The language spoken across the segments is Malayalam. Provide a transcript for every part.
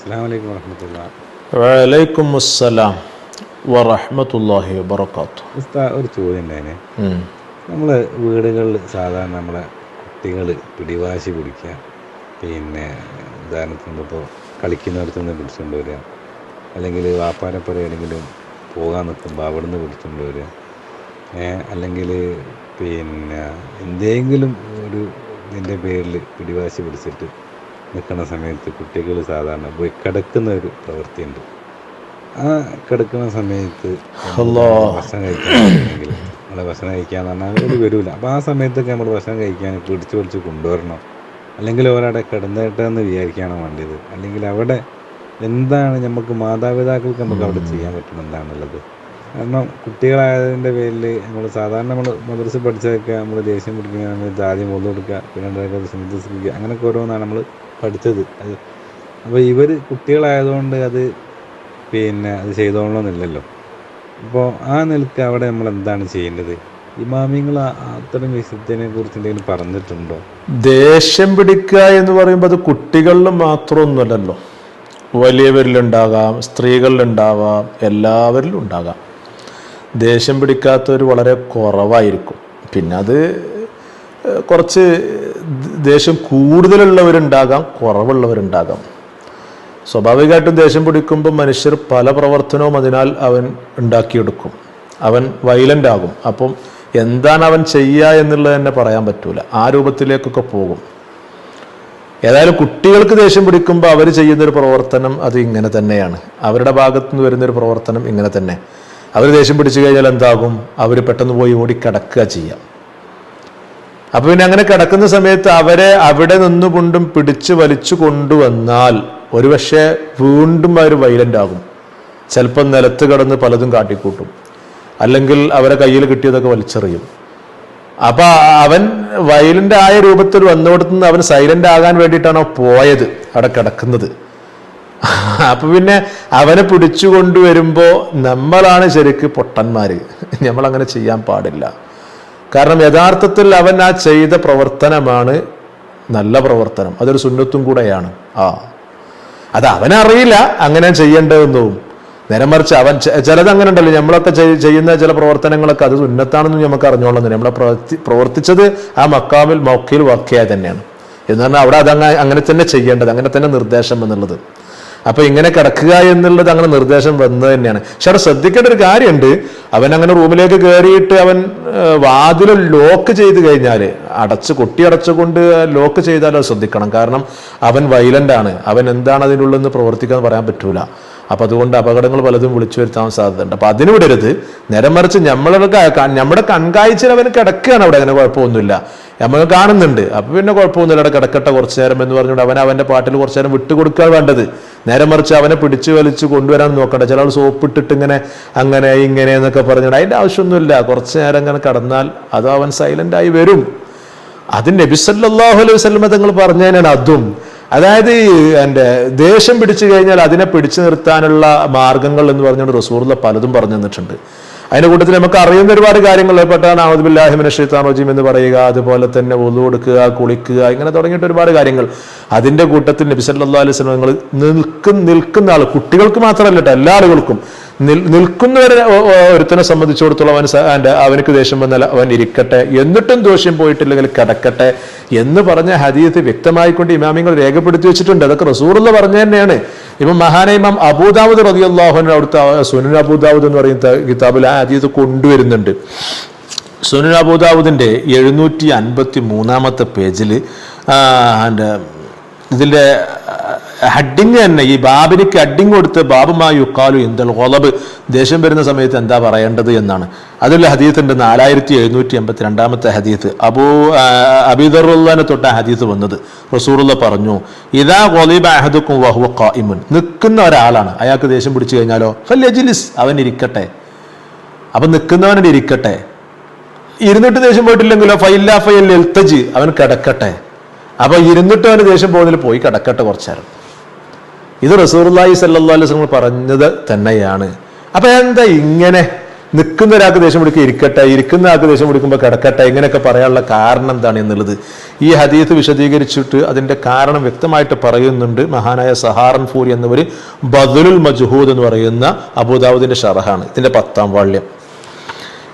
അസ്സാം വലൈക്കും വർഹമത്തുള്ള വലൈക്കും അസ്സലാം വറഹമത്തല്ലാഹി വബർക്കാത്തു ഉസ്താ ഒരു ചോദ്യം ഉണ്ടായിനെ. നമ്മൾ വീടുകളിൽ സാധാരണ നമ്മളെ കുട്ടികൾ പിടിവാശി പിടിക്കുക പിന്നെ ഉദാഹരണത്തിന് ഇപ്പോൾ കളിക്കുന്നിടത്ത് നിന്ന് പിടിച്ചുകൊണ്ട് വരിക അല്ലെങ്കിൽ വാപ്പാരപ്പുറ എവിടെയെങ്കിലും പോകാൻ നിൽക്കുമ്പോൾ അവിടെ നിന്ന് പിടിച്ചുകൊണ്ട് വരിക അല്ലെങ്കിൽ പിന്നെ എന്തെങ്കിലും ഒരു ഇതിന്റെ പേരിൽ പിടിവാശി പിടിച്ചിട്ട് നിൽക്കുന്ന സമയത്ത് കുട്ടികൾ സാധാരണ പോയി കിടക്കുന്ന ഒരു പ്രവൃത്തിയുണ്ട്. ആ കിടക്കുന്ന സമയത്ത്. ഭക്ഷണം കഴിക്കാണെങ്കിൽ നമ്മളെ ഭക്ഷണം കഴിക്കാന്ന് പറഞ്ഞാൽ അവർ വരൂല. അപ്പോൾ ആ സമയത്തൊക്കെ നമ്മൾ ഭക്ഷണം കഴിക്കാൻ പിടിച്ച് പിടിച്ച് കൊണ്ടുവരണം. അല്ലെങ്കിൽ അവരവിടെ കിടന്നേട്ടെന്ന് വിചാരിക്കുകയാണ് വേണ്ടത്. അല്ലെങ്കിൽ അവിടെ എന്താണ് നമുക്ക് മാതാപിതാക്കൾക്ക് നമുക്ക് അവിടെ ചെയ്യാൻ പറ്റുന്ന എന്താണുള്ളത്? കാരണം കുട്ടികളായതിന്റെ പേരിൽ നമ്മൾ സാധാരണ നമ്മൾ മദ്രസ പഠിച്ചതൊക്കെ നമ്മൾ ദേഷ്യം പിടിക്കുന്ന സമയത്ത് ആദ്യം കൊടുക്കുക പിന്നെ രണ്ടാമത് സന്ദർശിക്കുക അങ്ങനെയൊക്കെ ഓരോന്നാണ് നമ്മൾ പഠിച്ചത്. അത് അപ്പോൾ ഇവർ കുട്ടികളായതുകൊണ്ട് അത് പിന്നെ അത് ചെയ്തോളണമെന്നില്ലല്ലോ അപ്പോൾ ആ നിലയ്ക്ക് അവിടെ നമ്മൾ എന്താണ് ചെയ്യേണ്ടത്? ഇമാമിങ്ങൾ അത്തരം വിശുദ്ധനെ കുറിച്ച് എന്തെങ്കിലും പറഞ്ഞിട്ടുണ്ടോ? ദേഷ്യം പിടിക്കുക എന്ന് പറയുമ്പോൾ അത് കുട്ടികളിൽ മാത്രമൊന്നുമല്ലല്ലോ. വലിയവരിലുണ്ടാകാം സ്ത്രീകളിലുണ്ടാവാം എല്ലാവരിലും ഉണ്ടാകാം. ദേഷ്യം പിടിക്കാത്തവർ വളരെ കുറവായിരിക്കും. പിന്നെ അത് കുറച്ച് ദേഷ്യം കൂടുതലുള്ളവരുണ്ടാകാം കുറവുള്ളവരുണ്ടാകാം. സ്വാഭാവികമായിട്ടും ദേഷ്യം പിടിക്കുമ്പോൾ മനുഷ്യർ പല പ്രവർത്തനവും അതിനാൽ അവൻ ഉണ്ടാക്കിയെടുക്കും. അവൻ വയലന്റ് ആകും. അപ്പം എന്താണ് അവൻ ചെയ്യുക എന്നുള്ളത് തന്നെ പറയാൻ പറ്റൂല. ആ രൂപത്തിലേക്കൊക്കെ പോകും. ഏതായാലും കുട്ടികൾക്ക് ദേഷ്യം പിടിക്കുമ്പോൾ അവർ ചെയ്യുന്നൊരു പ്രവർത്തനം അത് ഇങ്ങനെ തന്നെയാണ്. അവരുടെ ഭാഗത്തു നിന്ന് വരുന്നൊരു പ്രവർത്തനം ഇങ്ങനെ തന്നെ. അവർ ദേഷ്യം പിടിച്ചു കഴിഞ്ഞാൽ എന്താകും? അവർ പെട്ടെന്ന് പോയി ഓടി കിടക്കുക ചെയ്യാം. അപ്പൊ പിന്നെ അങ്ങനെ കിടക്കുന്ന സമയത്ത് അവരെ അവിടെ നിന്നുകൊണ്ടും പിടിച്ചു വലിച്ചു കൊണ്ടുവന്നാൽ ഒരുപക്ഷെ വീണ്ടും അവർ വൈലന്റ് ആകും. ചിലപ്പോൾ നിലത്ത് കിടന്ന് പലതും കാട്ടിക്കൂട്ടും. അല്ലെങ്കിൽ അവരെ കയ്യിൽ കിട്ടിയതൊക്കെ വലിച്ചെറിയും. അപ്പൊ അവൻ വയലന്റ് ആയ രൂപത്തിൽ വന്നുകൊടുത്തുനിന്ന് അവൻ സൈലന്റ് ആകാൻ വേണ്ടിയിട്ടാണ് പോയത്? അവിടെ കിടക്കുന്നത്. അപ്പൊ പിന്നെ അവനെ പിടിച്ചു കൊണ്ടുവരുമ്പോ നമ്മളാണ് ശരിക്ക് പൊട്ടന്മാര്. നമ്മൾ അങ്ങനെ ചെയ്യാൻ പാടില്ല. കാരണം യഥാർത്ഥത്തിൽ അവൻ ആ ചെയ്ത പ്രവർത്തനമാണ് നല്ല പ്രവർത്തനം. അതൊരു സുന്നത്തും കൂടെയാണ്. ആ. അത് അവനറിയില്ല അങ്ങനെ ചെയ്യേണ്ടതെന്നും. നേരെ മറിച്ച് അവൻ ചിലത് അങ്ങനെ ഉണ്ടല്ലോ നമ്മളൊക്കെ ചെയ്യുന്ന ചില പ്രവർത്തനങ്ങളൊക്കെ അത് സുന്നത്താണെന്ന് നമുക്ക് അറിഞ്ഞോളുന്നില്ല നമ്മളെ പ്രവർത്തി പ്രവർത്തിച്ചത് ആ മക്കാമിൽ മൊക്കയിൽ വക്കയായി തന്നെയാണ്. എന്ന് പറഞ്ഞാൽ അവിടെ അത് അങ്ങനെ തന്നെ ചെയ്യേണ്ടത്. അങ്ങനെ തന്നെ നിർദ്ദേശം എന്നുള്ളത്. അപ്പൊ ഇങ്ങനെ കിടക്കുക എന്നുള്ളത് അങ്ങനെ നിർദ്ദേശം വന്നത് തന്നെയാണ്. പക്ഷെ അവിടെ ശ്രദ്ധിക്കേണ്ട ഒരു കാര്യമുണ്ട്. അവൻ അങ്ങനെ റൂമിലേക്ക് കയറിയിട്ട് അവൻ വാതിൽ ലോക്ക് ചെയ്ത് കഴിഞ്ഞാൽ അടച്ച് കൊട്ടി അടച്ചുകൊണ്ട് ലോക്ക് ചെയ്താൽ അത് ശ്രദ്ധിക്കണം. കാരണം അവൻ വൈലന്റ് ആണ്. അവൻ എന്താണ് അതിനുള്ളെന്ന് പ്രവർത്തിക്കാൻ പറയാൻ പറ്റൂല. അപ്പൊ അതുകൊണ്ട് അപകടങ്ങൾ പലതും വിളിച്ചു വരുത്താൻ സാധ്യതയുണ്ട്. അപ്പൊ അതിന് വിടരുത്. നേരം മറിച്ച് നമ്മളുടെ നമ്മുടെ കൺകാഴ്ചയിൽ അവൻ കിടക്കുകയാണ് അവിടെ. അങ്ങനെ കുഴപ്പമൊന്നുമില്ല. നമ്മൾ കാണുന്നുണ്ട്. അപ്പൊ പിന്നെ കുഴപ്പമൊന്നുമില്ല. അവിടെ കിടക്കട്ടെ കുറച്ചു നേരം എന്ന് പറഞ്ഞുകൊണ്ട് അവൻ അവന്റെ പാട്ടിൽ കുറച്ചു നേരം വിട്ടുകൊടുക്കാൻ വേണ്ടത്. നേരെ മറിച്ച് അവനെ പിടിച്ചു വലിച്ചു കൊണ്ടുവരാൻ നോക്കണ്ട ചില ആൾ സോപ്പിട്ടിട്ട് ഇങ്ങനെ അങ്ങനെ ഇങ്ങനെ എന്നൊക്കെ പറഞ്ഞിട്ട് അതിന്റെ ആവശ്യമൊന്നുമില്ല. കുറച്ചു നേരം ഇങ്ങനെ കടന്നാൽ അത് അവൻ സൈലന്റ് ആയി വരും. അത് നബിസല്ലാഹു അലൈഹി വസല്ലമ തങ്ങൾ പറഞ്ഞതിനാണ് അതും. അതായത് എന്റെ ദേഷ്യം പിടിച്ചു കഴിഞ്ഞാൽ അതിനെ പിടിച്ചു നിർത്താനുള്ള മാർഗങ്ങൾ എന്ന് പറഞ്ഞുകൊണ്ട് റസൂർല പലതും പറഞ്ഞു തന്നിട്ടുണ്ട്. അതിന്റെ കൂട്ടത്തിൽ നമുക്ക് അറിയുന്ന ഒരുപാട് കാര്യങ്ങൾ പെട്ടാണ് ആവുദ്ബില്ലാഹിമിന റജീം എന്ന് പറയുക അതുപോലെ തന്നെ ഒതു കൊടുക്കുക കുളിക്കുക ഇങ്ങനെ തുടങ്ങിയിട്ട് ഒരുപാട് കാര്യങ്ങൾ. അതിന്റെ കൂട്ടത്തിൽ നബി സല്ലല്ലാഹു അലൈഹി നിങ്ങൾ നിൽക്കുന്ന നിൽക്കുന്ന ആൾ കുട്ടികൾക്ക് മാത്രമല്ല എല്ലാ ആളുകൾക്കും. നിൽക്കുന്നവരെ ഒരുത്തനെ സംബന്ധിച്ചിടത്തോളം അവൻ അവന്റെ അവനക്ക് ദേഷ്യം വന്നാൽ അവൻ ഇരിക്കട്ടെ. എന്നിട്ടും ദോഷ്യം പോയിട്ടില്ലെങ്കിൽ കിടക്കട്ടെ എന്ന് പറഞ്ഞ ഹദീത്ത് വ്യക്തമായിക്കൊണ്ട് ഇമാമിങ്ങൾ രേഖപ്പെടുത്തി വെച്ചിട്ടുണ്ട്. അതൊക്കെ റസൂറുള്ള പറഞ്ഞ തന്നെയാണ് ഇപ്പം മഹാന ഇമാം അബൂദാവുദ് റതിയല്ലാഹുവിന് അവിടുത്തെ സുനൻ അബൂദാവുദ് എന്ന് പറയുന്ന കിതാബിൽ ആ ഹദീത്ത് കൊണ്ടുവരുന്നുണ്ട്. സുനൻ അബൂദാവുദിന്റെ എഴുന്നൂറ്റി അൻപത്തി മൂന്നാമത്തെ പേജിൽ ഇതിന്റെ ഹഡിങ് തന്നെ. ഈ ബാബിനിക്ക് ഹഡിങ് കൊടുത്ത് ബാബുമായി യുക്കാലു ഇന്ദൽ ഗൊലബ്. ദേഷ്യം വരുന്ന സമയത്ത് എന്താ പറയേണ്ടത് എന്നാണ്. അതിൽ ഹദീത്തിന്റെ നാലായിരത്തി എഴുന്നൂറ്റി എൺപത്തി രണ്ടാമത്തെ ഹദീത്ത് അബൂ അബിദറുല്ലാനെ തൊട്ട ഹദീത്ത് വന്നത്. റസൂറുള്ള പറഞ്ഞു ഇതാ ഗൊലീബ അഹദുക്കും വഹുവ നിൽക്കുന്ന ഒരാളാണ്. അയാൾക്ക് ദേഷ്യം പിടിച്ചു കഴിഞ്ഞാലോ? ഫല്യജിലിസ് അവൻ ഇരിക്കട്ടെ. അപ്പൊ നിൽക്കുന്നവനോട് ഇരിക്കട്ടെ. ഇരുന്നിട്ട് ദേഷ്യം പോയിട്ടില്ലെങ്കിലോ? ഫൈല്ല ഫൈൽ എൽത്തജ് അവൻ കിടക്കട്ടെ. അപ്പൊ ഇരുന്നിട്ട് അവന് ദേഷ്യം പോകുന്നതിൽ പോയി കിടക്കട്ടെ കുറച്ചേരം. ഇത് റസൂർലായി സല്ലാ അലൈഹി പറഞ്ഞത് തന്നെയാണ്. അപ്പൊ എന്താ ഇങ്ങനെ നിൽക്കുന്ന ഒരാൾക്ക് ദേഷ്യം പിടിക്കുക ഇരിക്കട്ടെ ഇരിക്കുന്ന ആൾക്ക് ദേഷ്യം പിടിക്കുമ്പോൾ കിടക്കട്ടെ ഇങ്ങനെയൊക്കെ പറയാനുള്ള കാരണം എന്താണ് എന്നുള്ളത്. ഈ ഹദീത്ത് വിശദീകരിച്ചിട്ട് അതിന്റെ കാരണം വ്യക്തമായിട്ട് പറയുന്നുണ്ട്. മഹാനായ സഹാറൻ ഫൂരി എന്നിവർ ബദലുൽ മജ്ഹൂദ് എന്ന് പറയുന്ന അബൂദാവുദിന്റെ ഷറഹാണ്. ഇതിന്റെ പത്താം വാള്യം.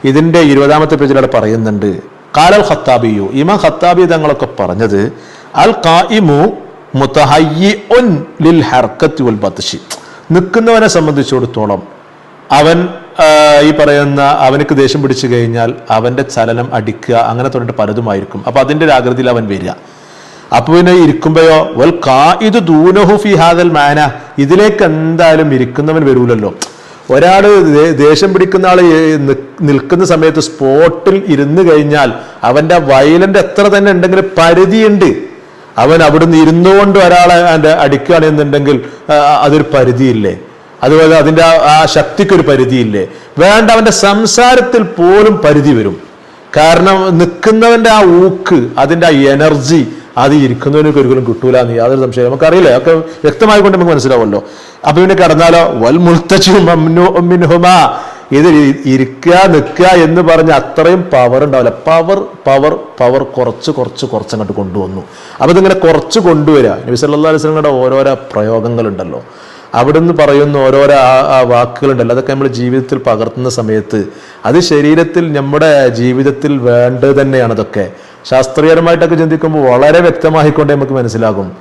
ഇതിന്റെ ഇരുപതാമത്തെ പേജിലൂടെ പറയുന്നുണ്ട്. കാലൽ ഖത്താബിയു. ഇമാം ഖത്താബി തങ്ങളൊക്കെ പറഞ്ഞത് അൽ മുതഹയ്യിഉൻ ലിൽ ഹർക്കത്ത് വൽ ബത്ഷി. നിൽക്കുന്നവനെ സംബന്ധിച്ചിടത്തോളം അവൻ ഈ പറയുന്ന അവനക്ക് ദേഷ്യം പിടിച്ചു കഴിഞ്ഞാൽ അവന്റെ ചലനം അടിക്കുക അങ്ങനെ തുടങ്ങിയിട്ട് പലതുമായിരിക്കും. അപ്പൊ അതിന്റെ ഒരു ആകൃതിയിൽ അവൻ വരിക. അപ്പോൾ പിന്നെ ഇരിക്കുമ്പോഴോ വൽ കായിദ് ദൂനഹു ഫി ഹാദൽ മാന. ഇതിലേക്ക് എന്തായാലും ഇരിക്കുന്നവൻ വരൂലല്ലോ. ഒരാൾ ദേഷ്യം പിടിക്കുന്ന ആൾ നിൽക്കുന്ന സമയത്ത് സ്പോട്ടിൽ ഇരുന്ന് കഴിഞ്ഞാൽ അവന്റെ വയലന്റ് എത്ര തന്നെ ഉണ്ടെങ്കിൽ പരിധിയുണ്ട്. അവൻ അവിടുന്ന് ഇരുന്നുകൊണ്ട് ഒരാളെ അതിന്റെ അടിക്കുകയാണെന്നുണ്ടെങ്കിൽ അതൊരു പരിധിയില്ലേ? അതുപോലെ അതിന്റെ ആ- ശക്തിക്കൊരു പരിധിയില്ലേ? വേണ്ട അവന്റെ സംസാരത്തിൽ പോലും പരിധി വരും. കാരണം നിൽക്കുന്നവന്റെ ആ ഊക്ക് അതിന്റെ ആ എനർജി അത് ഇരിക്കുന്നവനൊക്കെ ഒരിക്കലും കിട്ടൂല എന്ന് യാതൊരു സംശയം നമുക്കറിയില്ല? ഒക്കെ വ്യക്തമായിക്കൊണ്ട് നമുക്ക് മനസ്സിലാവുമല്ലോ. അപ്പൊ പിന്നെ കടന്നാലോ വൽ മുൽത്തച്ചുഹുമ ഇത് ഇ- ഇരിക്കുക നിൽക്കുക എന്ന് പറഞ്ഞ് അത്രയും പവർ ഉണ്ടാവില്ല. പവർ പവർ പവർ കുറച്ച് കുറച്ച് കുറച്ച് അങ്ങോട്ട് കൊണ്ടുവന്നു. അപ്പം ഇതിങ്ങനെ കുറച്ച് കൊണ്ടുവരിക. നബി സല്ലല്ലാഹു അലൈഹി വസല്ലമയുടെ ഓരോരോ പ്രയോഗങ്ങളുണ്ടല്ലോ. അവിടെ നിന്ന് പറയുന്ന ഓരോരോ ആ വാക്കുകളുണ്ടല്ലോ. അതൊക്കെ നമ്മൾ ജീവിതത്തിൽ പകർത്തുന്ന സമയത്ത് അത് ശരീരത്തിൽ നമ്മുടെ ജീവിതത്തിൽ വേണ്ടത് തന്നെയാണ് അതൊക്കെ ശാസ്ത്രീയപരമായിട്ടൊക്കെ ചിന്തിക്കുമ്പോൾ വളരെ വ്യക്തമായിക്കൊണ്ട് നമുക്ക് മനസ്സിലാകും.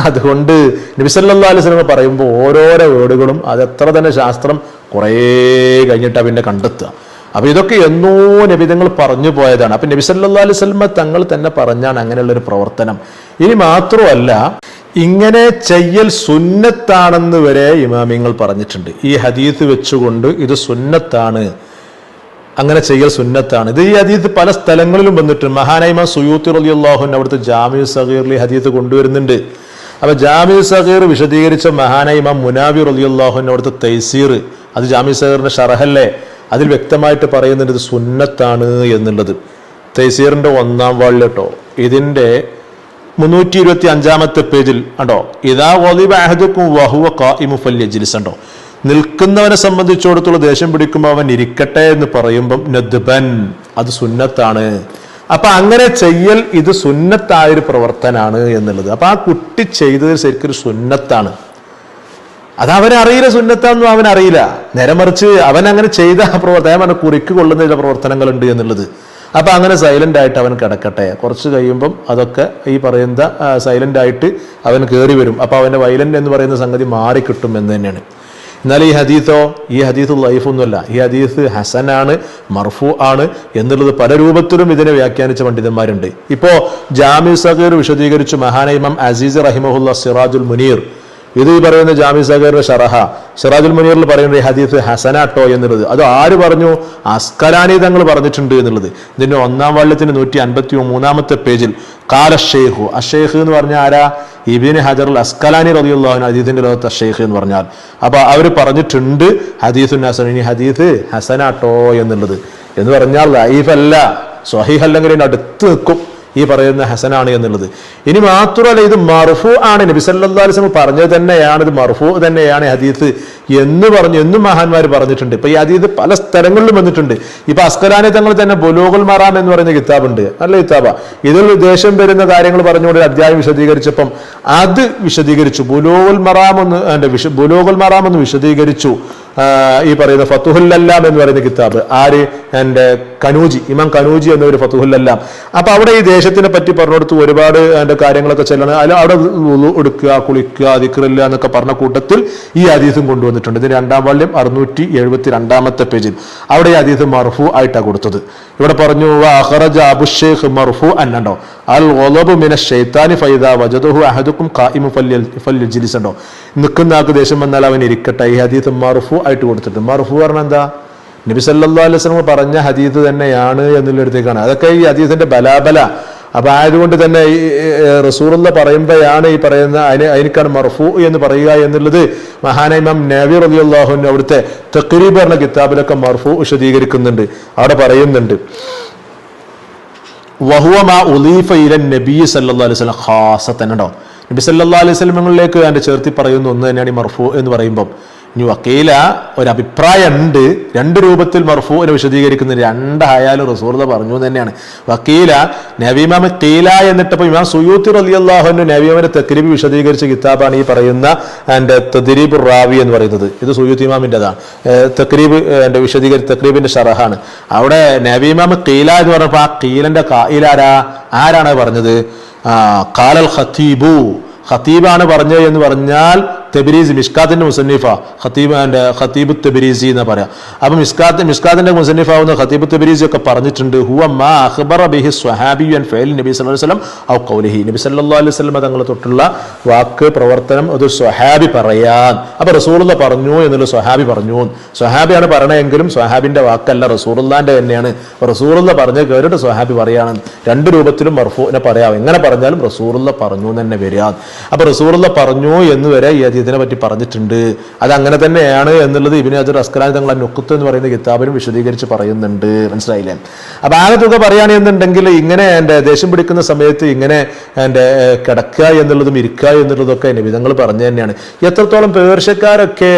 അതുകൊണ്ട് നബിസല്ലാ സ്വലമ പറയുമ്പോൾ ഓരോരോ വേർഡുകളും അത് എത്ര തന്നെ ശാസ്ത്രം കുറേ കഴിഞ്ഞിട്ട് പിന്നെ കണ്ടെത്തുക. അപ്പോൾ ഇതൊക്കെ എന്നോ നബിതങ്ങൾ പറഞ്ഞു പോയതാണ്. അപ്പം നബി സല്ലാ അലൈഹി സ്വലമ തങ്ങൾ തന്നെ പറഞ്ഞാണ് അങ്ങനെയുള്ളൊരു പ്രവർത്തനം. ഇനി മാത്രമല്ല ഇങ്ങനെ ചെയ്യൽ സുന്നത്താണെന്ന് വരെ ഇമാമിങ്ങൾ പറഞ്ഞിട്ടുണ്ട്. ഈ ഹദീത്ത് വെച്ചുകൊണ്ട് ഇത് സുന്നത്താണ്. അങ്ങനെ ചെയ്യൽ സുന്നത്താണ്. ഇത് ഈ ഹദീത്ത് പല സ്ഥലങ്ങളിലും വന്നിട്ടുണ്ട്. മഹാനൈമ സുയൂത്തി അള്ളാഹു അവിടുത്തെ ജാമിഉ സഹീറിൽ ഈ ഹദീത്ത് കൊണ്ടുവരുന്നുണ്ട്. അപ്പൊ ജാമിഉ സഹീർ വിശദീകരിച്ച മഹാനൈമ മുനാബി റളിയല്ലാഹുൻ അവിടുത്തെ തൈസീർ അത് ജാമ്യ സഹറിന്റെ ഷറഹല്ലേ? അതിൽ വ്യക്തമായിട്ട് പറയുന്നുണ്ട് ഇത് സുന്നത്താണ് എന്നുള്ളത്. തൈസീറിന്റെ ഒന്നാം വാളിൽ കേട്ടോ. ഇതിന്റെ മുന്നൂറ്റി ഇരുപത്തി അഞ്ചാമത്തെ പേജിൽ ഉണ്ടോ ഇതാ വലിബ അഹദക്കും വഹുവ ഫല്യജ്ലിസ് ഉണ്ടോ നിൽക്കുന്നവനെ സംബന്ധിച്ചിടത്തോളം ദേഷ്യം പിടിക്കുമ്പോൾ അവൻ ഇരിക്കട്ടെ എന്ന് പറയുമ്പം നദ്ബൻ അത് സുന്നത്താണ്. അപ്പൊ അങ്ങനെ ചെയ്യൽ ഇത് സുന്നത്തായൊരു പ്രവർത്തനാണ് എന്നുള്ളത്. അപ്പൊ ആ കുട്ടി ചെയ്തത് ശരിക്കൊരു സുന്നത്താണ്. അത് അവനറിയില്ല. സുന്നത്താന്നും അറിയില്ല നേരെ മറിച്ച് അവൻ അങ്ങനെ ചെയ്ത പ്രവർത്തനം അവനെ കുറിക്ക് കൊള്ളുന്ന ചില പ്രവർത്തനങ്ങളുണ്ട് എന്നുള്ളത്. അപ്പൊ അങ്ങനെ സൈലന്റ് ആയിട്ട് അവൻ കിടക്കട്ടെ. കുറച്ച് കഴിയുമ്പം അതൊക്കെ ഈ പറയുന്ന സൈലന്റ് ആയിട്ട് അവൻ കയറി വരും. അപ്പൊ അവന്റെ വയലന്റ് എന്ന് പറയുന്ന സംഗതി മാറിക്കിട്ടും എന്ന് തന്നെയാണ്. എന്നാൽ ഈ ഹദീത്തോ ഈ ഹദീത്ത് ലൈഫൊന്നുമല്ല ഈ ഹദീസ് ഹസനാണ് മർഫു ആണ് എന്നുള്ളത് പല രൂപത്തിലും ഇതിനെ വ്യാഖ്യാനിച്ച പണ്ഡിതന്മാരുണ്ട്. ഇപ്പോ ജാമി സഗീർ വിശദീകരിച്ചു മഹാന ഇമാം അസീസ് റഹിമഹുല്ല സിറാജുൽ മുനീർ. ഇത് ഈ പറയുന്ന ജാമി സഗീറിന്റെ ഷറഹ. ഷറാജുൽ മുനീറിൽ പറയുന്ന ഈ ഹദീസ് ഹസനാട്ടോ എന്നുള്ളത്. അത് ആര് പറഞ്ഞു? അസ്കലാനി തങ്ങൾ പറഞ്ഞിട്ടുണ്ട് എന്നുള്ളത്. ഇതിന്റെ ഒന്നാം വള്ളത്തിന് നൂറ്റി അൻപത്തി മൂന്നാമത്തെ പേജിൽ കാല ഷെയ്ഖു. അഷേഖ് എന്ന് പറഞ്ഞാൽ ആരാ? ഇബിൻ ഹജറുൽ അസ്കലാനി റബിയുള്ളാഹുൻ ഹദീഫിന്റെ ലോകത്ത് അഷേഖ് എന്ന് പറഞ്ഞാൽ. അപ്പോൾ അവർ പറഞ്ഞിട്ടുണ്ട് ഹദീസുൻ ഹസൻ ഇനി ഹദീസ് ഹസനാട്ടോ എന്നുള്ളത്. എന്ന് പറഞ്ഞാൽ ലൈഫ് അല്ല സ്വഹീഹ് അല്ലെങ്കിൽ അടുത്ത് നിൽക്കും. ഈ പറയുന്ന ഹസനാണ് എന്നുള്ളത്. ഇനി മാത്രമല്ല ഇത് മർഫു ആണ്. നബി വസല്ലം പറഞ്ഞത് തന്നെയാണ്. ഇത് മർഫു തന്നെയാണ് ഹദീസ് എന്ന് പറഞ്ഞു എന്നും മഹാന്മാർ പറഞ്ഞിട്ടുണ്ട്. ഇപ്പൊ ഈ ഹദീസ് പല സ്ഥലങ്ങളിലും വന്നിട്ടുണ്ട്. ഇപ്പൊ അസ്കലാനെ തങ്ങൾ തന്നെ ബുലൂഗുൽ മറാം എന്ന് പറയുന്ന കിതാബുണ്ട്. നല്ല കിതാബ. ഇതിൽ ദേഷ്യം വരുന്ന കാര്യങ്ങൾ പറഞ്ഞുകൊണ്ട് അധ്യായം വിശദീകരിച്ചപ്പം അത് വിശദീകരിച്ചു. ബുലൂഗുൽ മറാം എന്ന് എന്റെ വിശ ബുലൂഗുൽ മറാം എന്ന് വിശദീകരിച്ചു. ഈ പറയുന്ന ഫത്തുഹുല്ലാം എന്ന് പറയുന്ന കിതാബ്. ആര്? എന്റെ കനൂജി ഇമാം കനൂജി എന്നൊരു ഫത്തുഹുല്ലല്ലാം അപ്പൊ അവിടെ ഈ ദേശത്തിനെ പറ്റി പറഞ്ഞെടുത്ത് ഒരുപാട് അതിന്റെ കാര്യങ്ങളൊക്കെ ചെല്ലണം. അതിൽ അവിടെ എടുക്കുക കുളിക്കുക ദിക്റില്ല എന്നൊക്കെ പറഞ്ഞ കൂട്ടത്തിൽ ഈ ഹദീസും കൊണ്ടുവന്നിട്ടുണ്ട്. ഇതിന് രണ്ടാം വാള്യം അറുന്നൂറ്റി എഴുപത്തി രണ്ടാമത്തെ പേജിൽ. അവിടെ ഈ ഹദീസ് മർഫു ആയിട്ടാണ് കൊടുത്തത്. ഇവിടെ പറഞ്ഞു അഹറജ അബുഷേഖ് മർഫു അന്നണ്ടോ? അൽ മിന ഫല്യജിലിസ് ഉണ്ടോ നിൽക്കുന്ന ആൾക്ക് ദേഷ്യം വന്നാൽ അവൻ ഇരിക്കട്ടെ. ഈ ഹദീസ് മർഫു ആയിട്ട് കൊടുത്തിട്ട് മർഫു പറഞ്ഞ എന്താ? നബി സല്ലല്ലാഹു അലൈഹി വസല്ലം പറഞ്ഞ ഹദീസ് തന്നെയാണ് എന്നുള്ളടത്തേക്കാണ് അതൊക്കെ ഈ ഹദീസിന്റെ ബലാബല. അപ്പൊ ആയതുകൊണ്ട് തന്നെ ഈ റസൂറുള്ള പറയുമ്പോഴാണ് ഈ പറയുന്ന അതിന് അതിനേക്കാണ് മർഫു എന്ന് പറയുക എന്നുള്ളത് മഹാനൈമം നബി റബി റബിയുള്ളാഹുവിന്റെ അവിടുത്തെ തക്രീബ് പറഞ്ഞ കിതാബിലൊക്കെ മർഫു വിശദീകരിക്കുന്നുണ്ട്. അവിടെ പറയുന്നുണ്ട്. വഹുവ മാ ഉലീഫ നബി സല്ലല്ലാഹു അലൈഹി നബി സല്ലല്ലാഹു അലൈഹി അതിന്റെ ചേർത്തി പറയുന്ന ഒന്ന് തന്നെയാണ് ഈ മർഫു എന്ന് പറയുമ്പം. ഇനി വക്കീല ഒരു അഭിപ്രായം ഉണ്ട് രണ്ട് രൂപത്തിൽ മർഫൂവിനെ വിശദീകരിക്കുന്ന രണ്ടായാലും റസൂർദ പറഞ്ഞു തന്നെയാണ്. വക്കീല നവീമാമ കീല എന്നിട്ടപ്പോൾ ഇമാം സുയൂത്തി റലി അള്ളാഹുവിന്റെ നവീമാമിന്റെ തക്രീബ് വിശദീകരിച്ച കിതാബാണ് ഈ പറയുന്ന എന്റെ തദ്രീബ് റാവി എന്ന് പറയുന്നത്. ഇത് സുയൂത്തി ഇമാമിന്റെതാണ് തക്രീബ് എന്റെ വിശദീകരി തക്രീബിന്റെ ഷറഹാണ്. അവിടെ നവീമാമ കീല എന്ന് പറഞ്ഞപ്പോൾ ആ കീലന്റെ കായിലാരാ ആരാണ് പറഞ്ഞത്? കാലൽ ഖത്തീബു. ഖത്തീബാണ് പറഞ്ഞത് എന്ന് പറഞ്ഞാൽ തെബരീസ് മിസ്കാത്തിന്റെ മുസന്നിഫ ഖത്തീബ് ആൻഡ് ഖത്തീബ് തെബരീസി എന്ന് പറയാം. അപ്പൊ മിസ്കാത്ത് മിസ്കാത്തിന്റെ മുസന്നിഫാവുന്ന ഖത്തീബ് തെബരീസി ഒക്കെ പറഞ്ഞിട്ടുണ്ട് ഹുവ മാ അഖ്ബർ ബിഹി സ്വഹാബി ആൻഡ് ഫൈൽ നബി അലൈഹി വസല്ലം ഔ ഖൗലിഹി. നബി സല്ലല്ലാഹു അലൈഹി വസല്ലം തങ്ങളെ തൊട്ടുള്ള വാക്ക് പ്രവർത്തനം അത് സ്വഹാബി പറയാൻ. അപ്പൊ റസൂലുള്ള പറഞ്ഞു എന്നുള്ള സ്വഹാബി പറഞ്ഞു. സ്വഹാബിയാണ് പറയണെങ്കിലും സ്വഹാബിന്റെ വാക്കല്ല റസൂലുള്ളാന്റെ തന്നെയാണ്. റസൂലുള്ള പറഞ്ഞ കേട്ടിട്ട് സ്വഹാബി പറയാണ്. രണ്ട് രൂപത്തിലും മർഫൂനെ പറയാം. എങ്ങനെ പറഞ്ഞാലും റസൂലുള്ള പറഞ്ഞു തന്നെ വരിക അപ്പൊ റസൂലുള്ള പറഞ്ഞു എന്ന് വരെ ഇതിനെ പറ്റി പറഞ്ഞിട്ടുണ്ട്. അത് അങ്ങനെ തന്നെയാണ് എന്നുള്ളത് ഇബിന് അജർ അസ്കലാൻ തങ്ങൾ നുക്കുത്ത് എന്ന് പറയുന്ന കിതാബിനും വിശദീകരിച്ച് പറയുന്നുണ്ട്. മനസ്സിലായില്ലേ? അപ്പൊ ആകെ തുക പറയുകയാണെന്നുണ്ടെങ്കിൽ ഇങ്ങനെ എന്റെ ദേഷ്യം പിടിക്കുന്ന സമയത്ത് ഇങ്ങനെ എന്റെ കിടക്കുക എന്നുള്ളതും ഇരിക്കുക എന്നുള്ളതൊക്കെ നിബിധങ്ങൾ പറഞ്ഞു തന്നെയാണ്. എത്രത്തോളം പേർഷ്യക്കാരൊക്കെ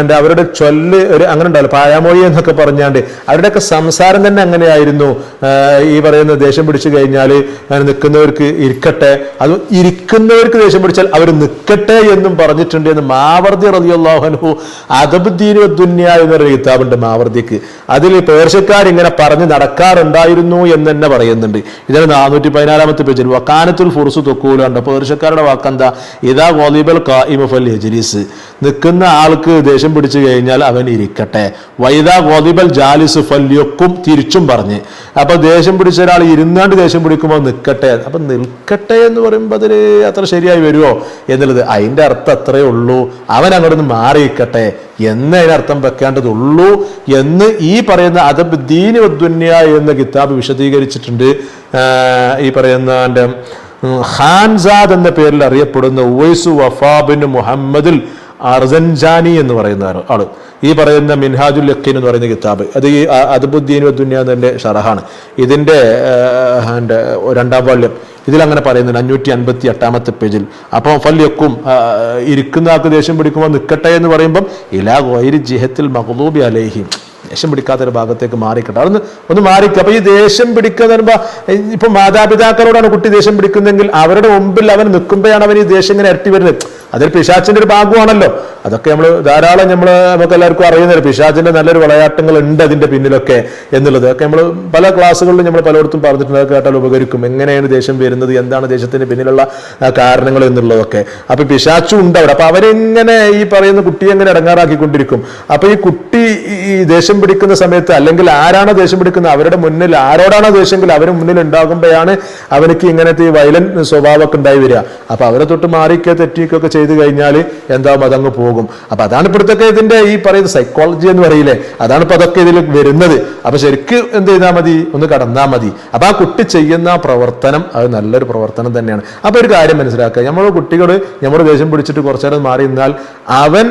എന്റെ അവരുടെ ചൊല്ല് ഒരു അങ്ങനെ ഉണ്ടല്ലോ പായാമൊഴി എന്നൊക്കെ പറഞ്ഞാണ്ട് അവരുടെയൊക്കെ സംസാരം തന്നെ അങ്ങനെയായിരുന്നു. ഈ പറയുന്ന ദേഷ്യം പിടിച്ചു കഴിഞ്ഞാൽ നിൽക്കുന്നവർക്ക് ഇരിക്കട്ടെ. അത് ഇരിക്കുന്നവർക്ക് ദേഷ്യം പിടിച്ചാൽ അവർ നിൽക്കട്ടെ എന്നും പറഞ്ഞിട്ടുണ്ട്. എന്ന് മാവർദി റളിയല്ലാഹു അദബുദ്ദീനു ദുന്യ എന്നൊരു കിതാബുണ്ട് മാവർദിക്ക്. അതിൽ പേർഷ്യക്കാർ ഇങ്ങനെ പറഞ്ഞ് നടക്കാറുണ്ടായിരുന്നു എന്ന് തന്നെ പറയുന്നുണ്ട്. ഇതിന് നാനൂറ്റി പതിനാലാമത്തെ പേജിൽ. വക്കാനത്തുൽ ഫുർസു തൊക്കൂലുണ്ട് പേർഷ്യക്കാരുടെ വാക്കെന്താ? ഇതാ ഗോലിബൽ കായിമഫൽ നിൽക്കുന്ന ആൾക്ക് ദേഷ്യം പിടിച്ചു കഴിഞ്ഞാൽ അവൻ ഇരിക്കട്ടെ. വൈദാ ഗോദിബൽ ജാലിസ് ഫല്യൊക്കും തിരിച്ചും പറഞ്ഞ്. അപ്പൊ ദേഷ്യം പിടിച്ച ഒരാൾ ഇരുന്നാണ്ട് ദേഷ്യം പിടിക്കുമ്പോൾ നിൽക്കട്ടെ. അപ്പൊ നിൽക്കട്ടെ എന്ന് പറയുമ്പോൾ അതിൽ അത്ര ശരിയായി വരുമോ എന്നുള്ളത് അതിന്റെ അർത്ഥം അത്രേ ഉള്ളൂ. അവൻ അങ്ങോട്ട് മാറിയിക്കട്ടെ എന്ന് അതിനർത്ഥം വെക്കേണ്ടതുള്ളൂ എന്ന് ഈ പറയുന്ന അദബ് ദീനി ഉദ്വന്യ എന്ന കിതാബ് വിശദീകരിച്ചിട്ടുണ്ട്. ഈ പറയുന്ന ഖാൻസാദ് എന്ന പേരിൽ അറിയപ്പെടുന്ന ഉവൈസു വഫാബിൻ മുഹമ്മദിൽ അർസൻജാനി എന്ന് പറയുന്ന ആൾ. ഈ പറയുന്ന മിൻഹാജുൽ യക്കീൻ എന്ന് പറയുന്ന കിതാബ്. അത് ഈ അദബുദ്ദീൻ ദുന്യ എന്നതിന്റെ ഷറഹാണ്. ഇതിന്റെ എന്റെ രണ്ടാം വാള്യം ഇതിലങ്ങനെ പറയുന്നുണ്ട് അഞ്ഞൂറ്റി അൻപത്തി എട്ടാമത്തെ പേജിൽ അപ്പോൾ യക്കും ഇരിക്കുന്ന ആൾക്ക് ദേഷ്യം പിടിക്കുമ്പോൾ നിൽക്കട്ടെ എന്ന് പറയുമ്പം ഇലാ ഗോയിരി ജിഹത്തിൽ മഹദൂബി അലേഹിം. ദേഷ്യം പിടിക്കാത്ത ഒരു ഭാഗത്തേക്ക് മാറിക്കട്ടെ. അതൊന്ന് ഒന്ന് മാറിക്കുക അപ്പോൾ ഈ ദേഷ്യം പിടിക്കുക എന്ന് ഇപ്പം മാതാപിതാക്കളോടാണ് കുട്ടി ദേഷ്യം പിടിക്കുന്നതെങ്കിൽ അവരുടെ മുമ്പിൽ അവൻ നിൽക്കുമ്പോഴാണ് അവൻ ഈ ദേഷ്യം ഇങ്ങനെ ഇരട്ടി വരുന്നത്. അതൊരു പിശാച്ചിന്റെ ഒരു ഭാഗമാണല്ലോ. അതൊക്കെ നമ്മൾ ധാരാളം നമ്മൾ നമുക്ക് എല്ലാവർക്കും അറിയുന്ന പിശാച്ചിന്റെ നല്ലൊരു വിളയാട്ടങ്ങൾ ഉണ്ട് അതിന്റെ പിന്നിലൊക്കെ എന്നുള്ളത്. ഒക്കെ നമ്മൾ പല ക്ലാസ്സുകളിലും നമ്മൾ പലയിടത്തും പറഞ്ഞിട്ടുണ്ട്. അത് കേട്ടാൽ ഉപകരിക്കും. എങ്ങനെയാണ് ദേഷ്യം വരുന്നത്? എന്താണ് ദേഷ്യത്തിന് പിന്നിലുള്ള കാരണങ്ങൾ എന്നുള്ളതൊക്കെ. അപ്പൊ പിശാച്ചും ഉണ്ട് അവിടെ. അപ്പൊ അവരെങ്ങനെ ഈ പറയുന്ന കുട്ടിയെ എങ്ങനെ ഇടങ്ങാറാക്കിക്കൊണ്ടിരിക്കും? അപ്പൊ ഈ കുട്ടി ഈ ദേഷ്യം പിടിക്കുന്ന സമയത്ത് അല്ലെങ്കിൽ ആരാണ് ദേഷ്യം പിടിക്കുന്നത്? അവരുടെ മുന്നിൽ ആരോടാണോ ദേഷ്യമെങ്കിൽ അവരുടെ മുന്നിൽ ഉണ്ടാകുമ്പോഴാണ് അവനക്ക് ഇങ്ങനത്തെ ഈ വയലന്റ് സ്വഭാവമൊക്കെ ഉണ്ടായി വരിക. അപ്പൊ അവരെ തൊട്ട് മാറിക്കുക തെറ്റിക്കുകയൊക്കെ ചെയ്തു കഴിഞ്ഞാൽ എന്താ അതങ്ങ് പോകും. അപ്പൊ അതാണ് ഇപ്പോഴത്തെ ഇതിന്റെ ഈ പറയുന്ന സൈക്കോളജി എന്ന് പറയില്ലേ? അതാണ് ഇപ്പൊ അതൊക്കെ ഇതിൽ വരുന്നത്. അപ്പൊ ശരിക്ക് എന്ത് ചെയ്താൽ മതി? ഒന്ന് കടന്നാൽ മതി. അപ്പൊ ആ കുട്ടി ചെയ്യുന്ന പ്രവർത്തനം അത് നല്ലൊരു പ്രവർത്തനം തന്നെയാണ്. അപ്പൊ ഒരു കാര്യം മനസ്സിലാക്കുക. നമ്മുടെ കുട്ടികൾ നമ്മുടെ ദേഷ്യം പിടിച്ചിട്ട് കുറച്ചു നേരം മാറി നിന്നാൽ അവൻ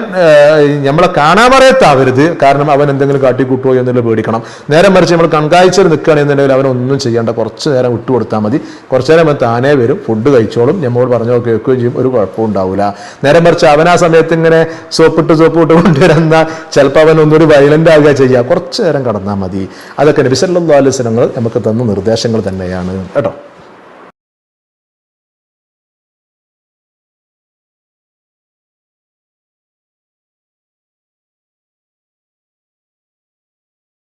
നമ്മളെ കാണാൻ പറയത്താവരുത് കാരണം അവൻ എന്തെങ്കിലും കാട്ടിക്കൂട്ടുമോ എന്നുള്ള പേടിക്കണം. നേരെ മറിച്ച് നമ്മൾ കൺകാഴ്ചയിൽ നിൽക്കുകയാണെന്നുണ്ടെങ്കിൽ അവൻ ഒന്നും ചെയ്യേണ്ട കുറച്ച് നേരം വിട്ടു കൊടുത്താൽ മതി. കുറച്ചു നേരം അവൻ താനേ വരും. ഫുഡ് കഴിച്ചോളും. നമ്മോട് പറഞ്ഞോ കേൾക്കുകയും ചെയ്യും. ഒരു കുഴപ്പവും ഉണ്ടാവില്ല നേരെ മറിച്ച് അവൻ ആ സമയത്ത് ഇങ്ങനെ സോപ്പിട്ട് സോപ്പിട്ട് കൊണ്ടുവരുന്ന ചിലപ്പോൾ അവൻ ഒന്നൊരു വയലന്റ് ആകുക ചെയ്യുക. കുറച്ച് നേരം കടന്നാൽ മതി. അതൊക്കെ നബിസല്ലാ അലുസനങ്ങൾ നമുക്ക് തന്ന നിർദ്ദേശങ്ങൾ തന്നെയാണ്. കേട്ടോ?